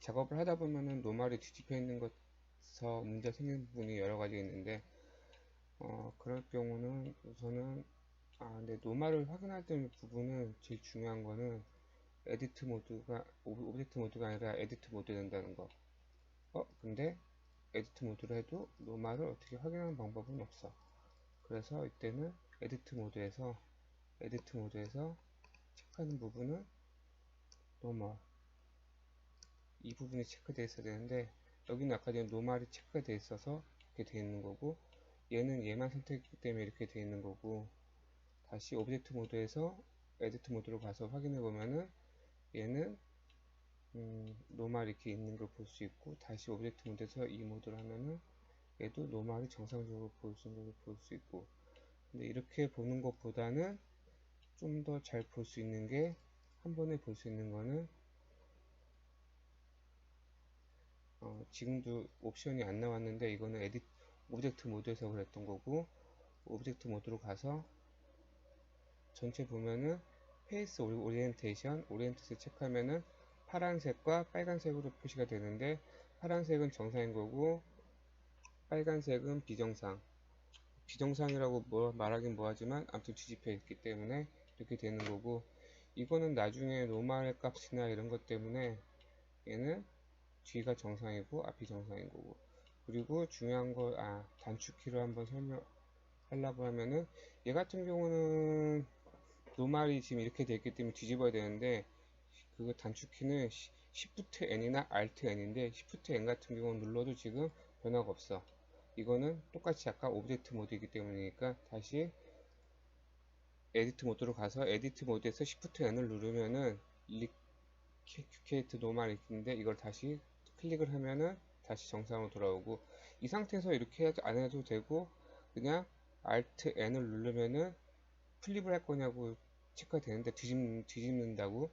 작업을 하다 보면은 노말이 뒤집혀 있는 것에서 문제가 생기는 부분이 여러 가지 있는데 어, 그럴 경우는 우선은 아, 근데 노말을 확인할 때 부분은 제일 중요한 거는 에디트 모드가 오- 오브젝트 모드가 아니라 에디트 모드 된다는 거. 어, 근데 에디트 모드로 해도 노말을 어떻게 확인하는 방법은 없어. 그래서 이때는 에디트 모드에서 에디트 모드에서 체크하는 부분은 노멀 이 부분이 체크되어 있어야 되는데 여기는 아까 전에 노말이 체크가 되어 있어서 이렇게 되어 있는 거고 얘는 얘만 선택했기 때문에 이렇게 되어 있는 거고 다시 오브젝트 모드에서 에디트 모드로 가서 확인해 보면은 얘는 음, 노말 이렇게 있는 걸 볼 수 있고 다시 오브젝트 모드에서 이 모드를 하면은 얘도 노말이 정상적으로 보여주는 걸 볼 수 있고 근데 이렇게 보는 것보다는 좀 더 잘 볼 수 있는 게 한 번에 볼 수 있는 거는 어, 지금도 옵션이 안 나왔는데 이거는 에디 오브젝트 모드에서 그랬던 거고 오브젝트 모드로 가서 전체 보면은 페이스 오리엔테이션 오리엔테이션 체크하면은 파란색과 빨간색으로 표시가 되는데 파란색은 정상인 거고 빨간색은 비정상. 비정상이라고 뭐 말하긴 뭐하지만 아무튼 뒤집혀 있기 때문에 이렇게 되는 거고 이거는 나중에 노말 값이나 이런 것 때문에 얘는 뒤가 정상이고 앞이 정상인 거고. 그리고 중요한 거 아 단축키로 한번 설명하려고 하면은 얘 같은 경우는 노말이 지금 이렇게 돼 있기 때문에 뒤집어야 되는데 그 단축키는 Shift N이나 Alt N인데 Shift N 같은 경우는 눌러도 지금 변화가 없어. 이거는 똑같이 아까 오브젝트 모드이기 때문이니까 다시 에디트 모드로 가서 에디트 모드에서 Shift N을 누르면은 리케이트 노말 있는데 이걸 다시 클릭을 하면은 다시 정상으로 돌아오고 이 상태에서 이렇게 안 해도 되고 그냥 Alt N을 누르면은 플립을 할 거냐고 체크가 되는데 뒤집, 뒤집는다고?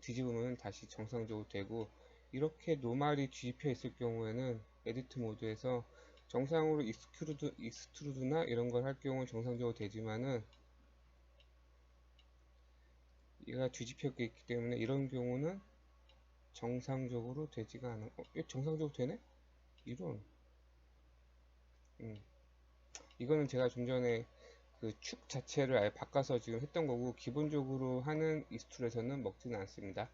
뒤집으면 다시 정상적으로 되고 이렇게 노말이 뒤집혀 있을 경우에는 에디트 모드에서 정상으로 익스트루드, 익스트루드나 이런 걸 할 경우는 정상적으로 되지만은 얘가 뒤집혀 있기 때문에 이런 경우는 정상적으로 되지가 않아. 어, 정상적으로 되네? 이런. 음. 이거는 제가 좀 전에 그 축 자체를 아예 바꿔서 지금 했던 거고 기본적으로 하는 익스트루에서는 먹지는 않습니다.